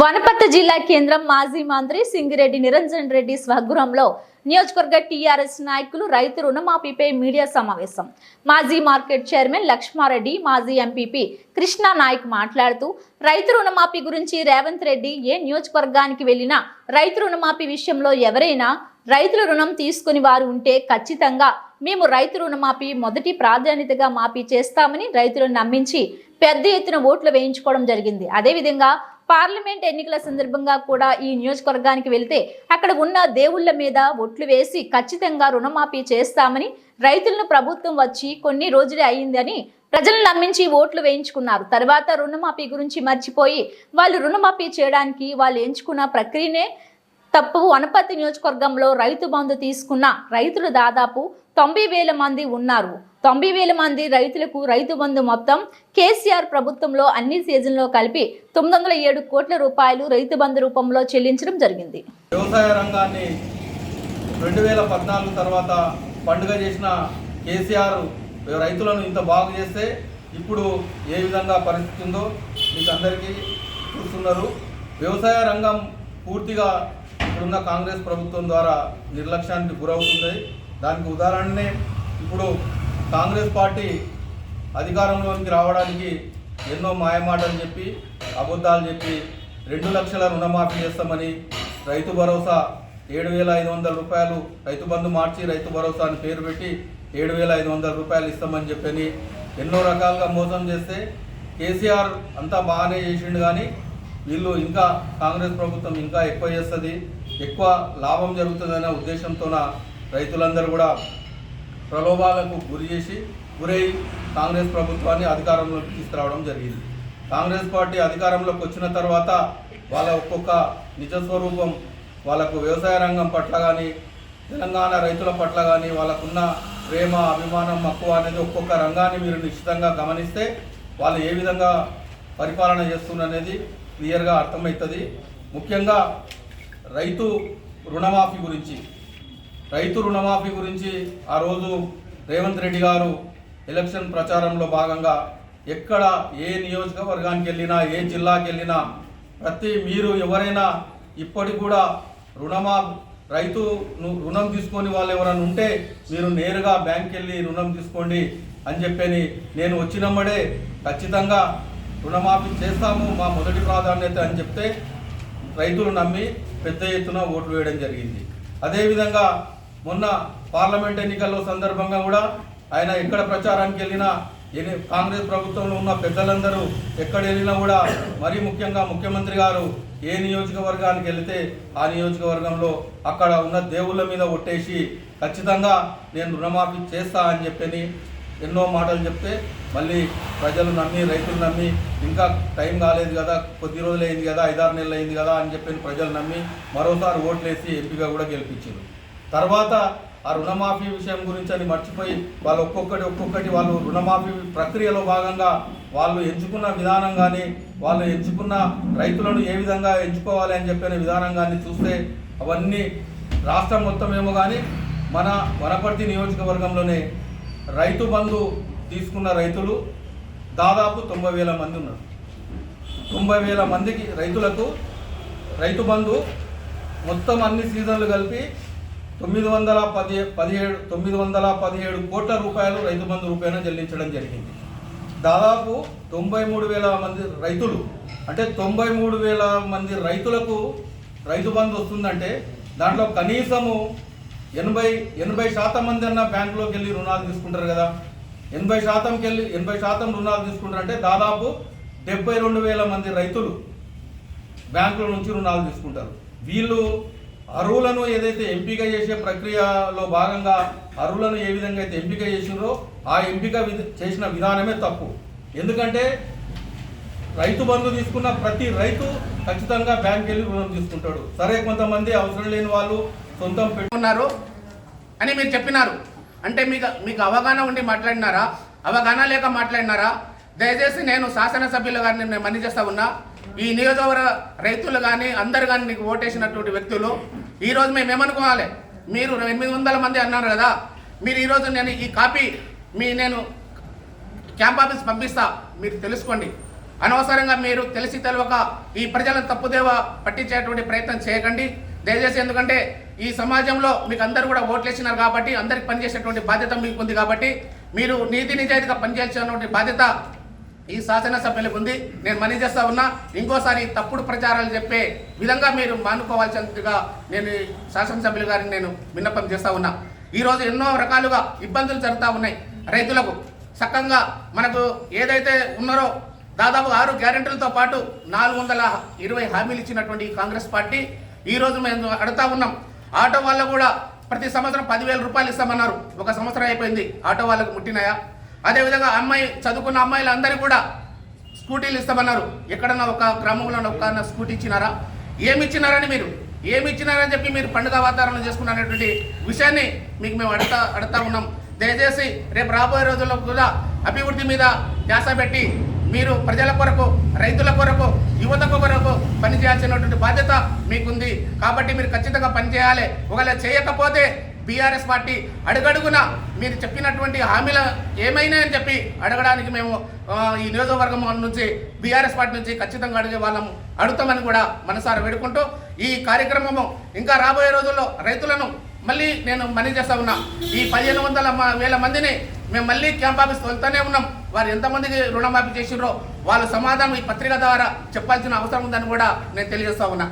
వనపర్తి జిల్లా కేంద్రం మాజీ మంత్రి సింగిరెడ్డి నిరంజన్ రెడ్డి స్వగృహంలో నియోజకవర్గ టీఆర్ఎస్ నాయకులు రైతు రుణమాఫీపై మీడియా సమావేశం. మాజీ మార్కెట్ చైర్మన్ లక్ష్మారెడ్డి మాజీ ఎంపీపీ కృష్ణా నాయక్ మాట్లాడుతూ రైతు రుణమాఫీ గురించి రేవంత్ రెడ్డి ఏ నియోజకవర్గానికి వెళ్ళినా రైతు రుణమాఫీ విషయంలో ఎవరైనా రైతుల రుణం తీసుకుని వారు ఉంటే ఖచ్చితంగా మేము రైతు రుణమాఫీ మొదటి ప్రాధాన్యతగా మాఫీ చేస్తామని రైతులను నమ్మించి పెద్ద ఎత్తున ఓట్లు వేయించుకోవడం జరిగింది. అదేవిధంగా పార్లమెంట్ ఎన్నికల సందర్భంగా కూడా ఈ నియోజకవర్గానికి వెళితే అక్కడ ఉన్న దేవుళ్ళ మీద ఒట్లు వేసి ఖచ్చితంగా రుణమాఫీ చేస్తామని రైతులను ప్రభుత్వం వచ్చి కొన్ని రోజులే అయిందని ప్రజలను నమ్మించి ఓట్లు వేయించుకున్నారు. తర్వాత రుణమాఫీ గురించి మర్చిపోయి వాళ్ళు రుణమాఫీ చేయడానికి వాళ్ళు ఎంచుకున్న ప్రక్రియనే తప్పు. వనపర్తి నియోజకవర్గంలో రైతు బంధు తీసుకున్న రైతులు దాదాపు తొంభై వేల మంది ఉన్నారు. తొంభై వేల మంది రైతులకు రైతు బంధు మొత్తం కేసీఆర్ ప్రభుత్వంలో అన్ని సీజన్లో కలిపి తొమ్మిది వందల ఏడు కోట్ల రూపాయలు రైతు బంధు రూపంలో చెల్లించడం జరిగింది. వ్యవసాయ రంగాన్ని రెండు వేల పద్నాలుగు తర్వాత పండుగ చేసిన కేసీఆర్ రైతులను ఇంత బాగు చేస్తే ఇప్పుడు ఏ విధంగా పరిస్థితి ఉందో మీకు అందరికీ చూస్తున్నారు. వ్యవసాయ రంగం పూర్తిగా ఇప్పుడున్న కాంగ్రెస్ ప్రభుత్వం ద్వారా నిర్లక్ష్యానికి గురవుతుంది. దానికి ఉదాహరణనే ఇప్పుడు కాంగ్రెస్ పార్టీ అధికారంలోకి రావడానికి ఎన్నో మాయమాటలు చెప్పి అబద్ధాలు చెప్పి రెండు లక్షల రుణమాఫీ చేస్తామని రైతు భరోసా ఏడు వేల ఐదు వందల రూపాయలు రైతు బంధు మార్చి రైతు భరోసా అని పేరు పెట్టి ఏడు వేల ఐదు వందల రూపాయలు ఇస్తామని చెప్పని ఎన్నో రకాలుగా మోసం చేస్తే కేసీఆర్ అంతా బాగానే చేసిండు కానీ వీళ్ళు ఇంకా కాంగ్రెస్ ప్రభుత్వం ఇంకా ఎక్కువ చేస్తుంది. ఎక్కువ లాభం జరుగుతుందనే ఉద్దేశంతోన రైతులందరూ కూడా ప్రలోభాలకు గురి చేసి గురై కాంగ్రెస్ ప్రభుత్వాన్ని అధికారంలోకి తీసుకురావడం జరిగింది. కాంగ్రెస్ పార్టీ అధికారంలోకి వచ్చిన తర్వాత వాళ్ళ ఒక్కొక్క నిజ స్వరూపం వాళ్ళకు వ్యవసాయ రంగం పట్ల కానీ తెలంగాణ రైతుల పట్ల కానీ వాళ్ళకున్న ప్రేమ అభిమానం మక్కువ అనేది ఒక్కొక్క రంగాన్ని మీరు నిశ్చితంగా గమనిస్తే వాళ్ళు ఏ విధంగా పరిపాలన చేస్తున్ననేది క్లియర్గా అర్థమవుతుంది. ముఖ్యంగా రైతు రుణమాఫీ గురించి. రైతు రుణమాఫీ గురించి ఆ రోజు రేవంత్ రెడ్డి గారు ఎలక్షన్ ప్రచారంలో భాగంగా ఎక్కడ ఏ నియోజకవర్గానికి వెళ్ళినా ఏ జిల్లాకి వెళ్ళినా ప్రతి మీరు ఎవరైనా ఇప్పటికి కూడా రుణమా రైతు రుణం తీసుకొని వాళ్ళు ఎవరైనా ఉంటే మీరు నేరుగా బ్యాంక్కి వెళ్ళి రుణం తీసుకోండి అని చెప్పని నేను వచ్చినమ్మడే ఖచ్చితంగా రుణమాఫీ చేస్తాము మా మొదటి ప్రాధాన్యత అని చెప్తే రైతులు నమ్మి పెద్ద ఎత్తున ఓట్లు వేయడం జరిగింది. అదేవిధంగా మొన్న పార్లమెంట్ ఎన్నికల్లో సందర్భంగా కూడా ఆయన ఎక్కడ ప్రచారానికి వెళ్ళినా ఎన్ని- కాంగ్రెస్ ప్రభుత్వంలో ఉన్న పెద్దలందరూ ఎక్కడ వెళ్ళినా కూడా మరీ ముఖ్యంగా ముఖ్యమంత్రి గారు ఏ నియోజకవర్గానికి వెళితే ఆ నియోజకవర్గంలో అక్కడ ఉన్న దేవుళ్ళ మీద ఒట్టేసి ఖచ్చితంగా నేను రుణమాఫీ చేస్తా అని చెప్పని ఎన్నో మాటలు చెప్తే మళ్ళీ ప్రజలు నమ్మి రైతులు నమ్మి ఇంకా టైం కాలేదు కదా కొద్ది రోజులు అయింది కదా ఐదారు నెలలు అయింది కదా అని చెప్పి ప్రజలు నమ్మి మరోసారి ఓట్లేసి ఎంపీగా కూడా గెలిపించారు. తర్వాత ఆ రుణమాఫీ విషయం గురించి అని మర్చిపోయి వాళ్ళు ఒక్కొక్కటి ఒక్కొక్కటి వాళ్ళు రుణమాఫీ ప్రక్రియలో భాగంగా వాళ్ళు ఎంచుకున్న విధానం కానీ వాళ్ళు ఎంచుకున్న రైతులను ఏ విధంగా ఎంచుకోవాలి అని చెప్పిన విధానం కానీ చూస్తే అవన్నీ రాష్ట్రం మొత్తం ఏమో కానీ మన వనపర్తి నియోజకవర్గంలోనే రైతు బంధు తీసుకున్న రైతులు దాదాపు తొంభై వేల మంది ఉన్నారు. తొంభై వేల మందికి రైతులకు రైతు బంధు మొత్తం అన్ని సీజన్లు కలిపి తొమ్మిది వందల పది పదిహేడు తొమ్మిది వందల పదిహేడు కోట్ల రూపాయలు రైతు బంధు రూపాయలు చెల్లించడం జరిగింది. దాదాపు తొంభై మూడు వేల మంది రైతులు అంటే తొంభై మూడు వేల మంది రైతులకు రైతు బంధు వస్తుందంటే దాంట్లో కనీసము ఎనభై ఎనభై శాతం మంది అన్న బ్యాంకులోకి వెళ్ళి రుణాలు తీసుకుంటారు కదా. ఎనభై శాతంకి వెళ్ళి ఎనభై శాతం రుణాలు తీసుకుంటారు అంటే దాదాపు డెబ్బై రెండు వేల మంది రైతులు బ్యాంకుల నుంచి రుణాలు తీసుకుంటారు. వీళ్ళు అరువులను ఏదైతే ఎంపిక చేసే ప్రక్రియలో భాగంగా అరువులను ఏ విధంగా అయితే ఎంపిక చేసినారో ఆ ఎంపిక విధ- చేసిన విధానమే తప్పు. ఎందుకంటే రైతు బంధు తీసుకున్న ప్రతి రైతు ఖచ్చితంగా బ్యాంక్ వెళ్ళి రుణం తీసుకుంటాడు. సరే కొంతమంది అవసరం లేని వాళ్ళు సొంతం పెట్టుకున్నారు అని మీరు చెప్పినారు. అంటే మీకు మీకు అవగాహన ఉండి మాట్లాడినారా? అవగాహన లేక మాట్లాడినారా? దయచేసి నేను శాసనసభ్యులు గారిని నేను మని చేస్తా ఉన్నా. ఈ నియోజకవర్గ రైతులు కానీ అందరు కానీ నీకు ఓటేసినటువంటి వ్యక్తులు ఈరోజు మేము ఏమనుకోవాలి? మీరు ఎనిమిది వందల మంది అన్నారు కదా. మీరు ఈరోజు నేను ఈ కాపీ మీ నేను క్యాంప్ ఆఫీస్ పంపిస్తా. మీరు తెలుసుకోండి. అనవసరంగా మీరు తెలిసి తెలవక ఈ ప్రజలను తప్పుదేవ పట్టించేటువంటి ప్రయత్నం చేయకండి. దయచేసి ఎందుకంటే ఈ సమాజంలో మీకు అందరూ కూడా ఓట్లేసినారు కాబట్టి అందరికి పనిచేసేటువంటి బాధ్యత మీకు ఉంది కాబట్టి మీరు నీతి నిజాయితీగా పనిచేసేటువంటి బాధ్యత ఈ శాసనసభ్యులకు ఉంది. నేను మనీ చేస్తా ఉన్నా ఇంకోసారి తప్పుడు ప్రచారాలు చెప్పే విధంగా మీరు మానుకోవాల్సినట్టుగా నేను శాసనసభ్యులు గారిని నేను విన్నపం చేస్తా ఉన్నా. ఈరోజు ఎన్నో రకాలుగా ఇబ్బందులు జరుగుతూ ఉన్నాయి. రైతులకు సక్కంగా మనకు ఏదైతే ఉన్నారో దాదాపు ఆరు గ్యారెంటీలతో పాటు నాలుగు వందల ఇరవై హామీలు ఇచ్చినటువంటి కాంగ్రెస్ పార్టీ ఈ రోజు మేము అడుగుతా ఉన్నాం. ఆటో వాళ్ళు కూడా ప్రతి సంవత్సరం పదివేల రూపాయలు ఇస్తామన్నారు. ఒక సంవత్సరం అయిపోయింది. ఆటో వాళ్ళకు ముట్టినాయా? అదేవిధంగా అమ్మాయి చదువుకున్న అమ్మాయిలు కూడా స్కూటీలు ఇస్తామన్నారు. ఎక్కడన్నా ఒక గ్రామంలో ఒక స్కూటీ ఇచ్చినారా? ఏమి ఇచ్చినారని మీరు? ఏమి ఇచ్చినారని చెప్పి మీరు పండుగ వాతావరణం చేసుకున్నటువంటి విషయాన్ని మీకు మేము అడుగుతా అడుగుతా ఉన్నాం. దయచేసి రేపు రాబోయే రోజుల్లో కూడా అభివృద్ధి మీద ధ్యాస పెట్టి మీరు ప్రజల కొరకు రైతుల కొరకు యువత కొరకు పనిచేయాల్సినటువంటి బాధ్యత మీకుంది. కాబట్టి మీరు ఖచ్చితంగా పనిచేయాలి. ఒకవేళ చేయకపోతే బీఆర్ఎస్ పార్టీ అడుగడుగున మీరు చెప్పినటువంటి హామీల ఏమైనా అని చెప్పి అడగడానికి మేము ఈ నియోజకవర్గం నుంచి బీఆర్ఎస్ పార్టీ నుంచి ఖచ్చితంగా అడిగే వాళ్ళం అడుగుతామని కూడా మనసారా వేడుకుంటూ ఈ కార్యక్రమము ఇంకా రాబోయే రోజుల్లో రైతులను మళ్ళీ నేను మనీ చేస్తా ఉన్నా. ఈ పదిహేను వందల వేల మందిని మేము మళ్ళీ క్యాంప్ ఆఫీస్ వెళ్తూనే ఉన్నాం. వారు ఎంతమందికి రుణమాఫీ చేసిర్రో వాళ్ళ సమాధానం ఈ పత్రిక ద్వారా చెప్పాల్సిన అవసరం ఉందని కూడా నేను తెలియజేస్తా ఉన్నా.